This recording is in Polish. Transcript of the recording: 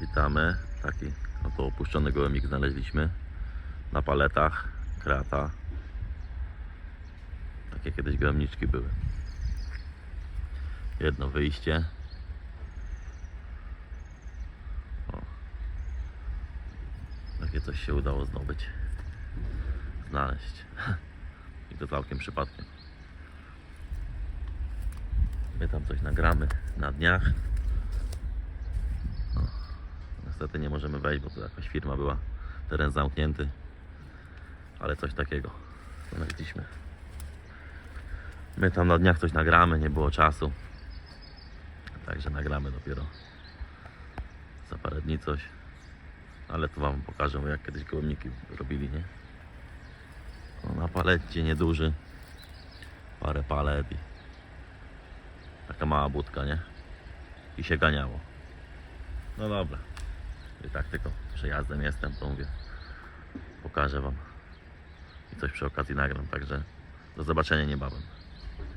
Witamy. Taki oto opuszczony gołębik znaleźliśmy. Na paletach. Krata. Takie kiedyś gołębniczki były. Jedno wyjście. O. Takie coś się udało zdobyć. Znaleźć. I to całkiem przypadkiem. My tam coś nagramy na dniach. No. Niestety nie możemy wejść, bo to jakaś firma była. Teren zamknięty. Ale coś takiego znaleźliśmy. My tam na dniach coś nagramy, nie było czasu. Także nagramy dopiero za parę dni coś. Ale to Wam pokażę, jak kiedyś gołębniki robili, nie? No, na palecie nieduży. Parę palet i taka mała budka, nie? I się ganiało. No dobra. I tak tylko przejazdem jestem, to mówię. Pokażę Wam. I coś przy okazji nagram, także do zobaczenia niebawem.